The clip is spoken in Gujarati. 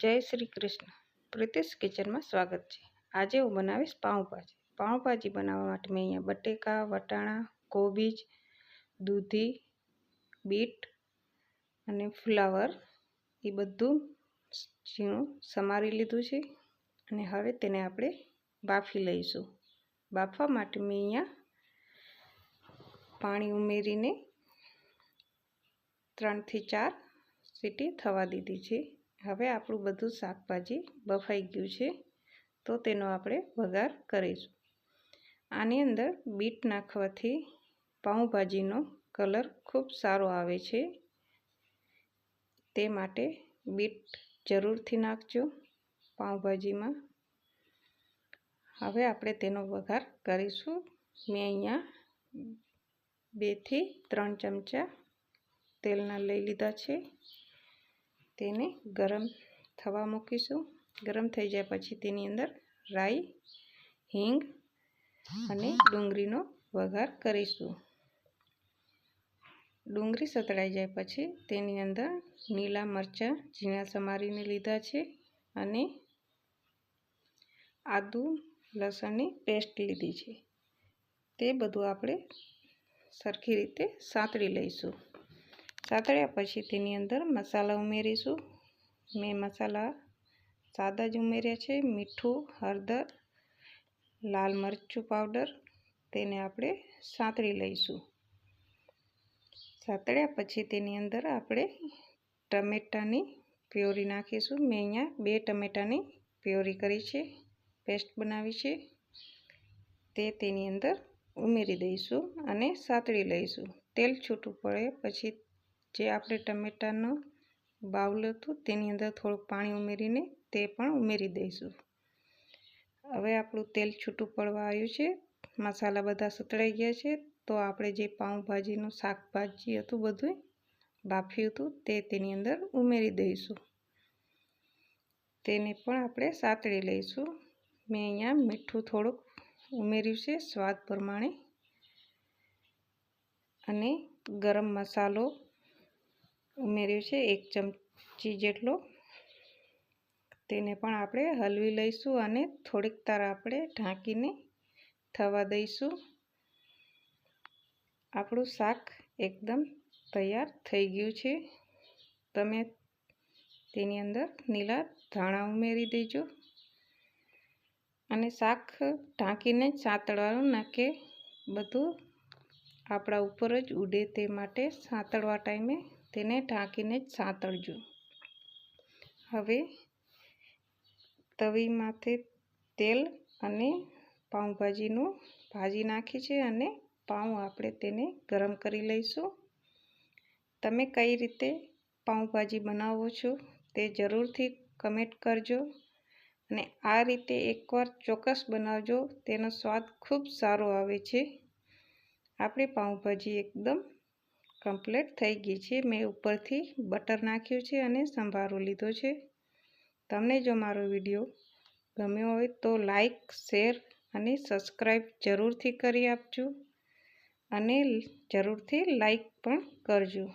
જય શ્રી કૃષ્ણ. પ્રિતિશ કિચનમાં સ્વાગત છે. આજે હું બનાવીશ પાઉંભાજી. પાઉંભાજી બનાવવા માટે મેં અહીંયા બટેકા, વટાણા, કોબીજ, દૂધી, બીટ અને ફ્લાવર એ બધું ઝીણું સમારી લીધું છે અને હવે તેને આપણે બાફી લઈશું. બાફવા માટે મેં અહીંયા પાણી ઉમેરીને ત્રણથી ચાર સીટી થવા દીધી છે. હવે આપણું બધું શાકભાજી બફાઈ ગયું છે, તો તેનો આપણે વઘાર કરીશું. આની અંદર બીટ નાખવાથી પાઉંભાજીનો કલર ખૂબ સારો આવે છે. તે માટે બીટ જરૂરથી નાખજો પાઉંભાજીમાં. હવે આપણે તેનો વઘાર કરીશું. મેં અહીંયા બેથી ત્રણ ચમચા તેલના લઈ લીધા છે. તેને ગરમ થવા મૂકીશું. ગરમ થઈ જાય પછી તેની અંદર રાઈ, હિંગ અને ડુંગળીનો વઘાર કરીશું. ડુંગળી સતળાઈ જાય પછી તેની અંદર લીલા મરચાં ઝીણા સમારીને લીધા છે અને આદુ, લસણની પેસ્ટ લીધી છે. તે બધું આપણે સરખી રીતે સાંતળી લઈશું. સાતળ્યા પછી તેની અંદર મસાલા ઉમેરીશું. મેં મસાલા સાદા જ ઉમેર્યા છે. મીઠું, હળદર, લાલ મરચું પાવડર તેને આપણે સાંતળી લઈશું. સાતળ્યા પછી તેની અંદર આપણે ટમેટાની પ્યોરી નાખીશું. મેં અહીંયા બે ટમેટાની પ્યોરી કરી છે. પેસ્ટ બનાવી છે. તે તેની અંદર ઉમેરી દઈશું અને સાતળી લઈશું. તેલ છૂટું પડે પછી જે આપણે ટમેટાનો બાઉલ હતું તેની અંદર થોડુંક પાણી ઉમેરીને તે પણ ઉમેરી દઈશું. હવે આપણું તેલ છૂટું પડવા આવ્યું છે. મસાલા બધા સતળાઈ ગયા છે. તો આપણે જે પાઉંભાજીનું શાકભાજી હતું બધું બાફ્યું હતું તે તેની અંદર ઉમેરી દઈશું. તેને પણ આપણે સાતળી લઈશું. મેં અહીંયા મીઠું થોડુંક ઉમેર્યું છે સ્વાદ પ્રમાણે. અને ગરમ મસાલો ઉમેર્યો છે, એક ચમચી જેટલો. તેને પણ આપણે હલવી લઈશું અને થોડીક તાર આપણે ઢાંકીને થવા દઈશું. આપણું શાક એકદમ તૈયાર થઈ ગયું છે. તમે તેની અંદર લીલા ધાણા ઉમેરી દેજો. અને શાક ઢાંકીને જ સાંતળવાનું નાખે. બધું આપણા ઉપર જ ઉડે તે માટે સાંતળવા ટાઈમે તેને ઢાંકીને જ સાંતળજો. હવે તવીમાંથી તેલ અને પાઉંભાજીનું ભાજી નાખી છે અને પાઉં આપણે તેને ગરમ કરી લઈશું. તમે કઈ રીતે પાઉંભાજી બનાવો છો તે જરૂરથી કમેન્ટ કરજો અને આ રીતે એકવાર ચોક્કસ બનાવજો, તેનો સ્વાદ ખૂબ સારો આવે છે. આપણી પાઉંભાજી એકદમ કમ્પ્લીટ થઈ ગઈ છે. મેં ઉપરથી બટર નાખ્યું છે અને સંભારો લીધો છે. તમને જો મારો વીડિયો ગમ્યો હોય તો લાઈક શેર અને સબસ્ક્રાઈબ જરૂરથી કરી આપજો. અને જરૂરથી લાઈક પણ કરજો.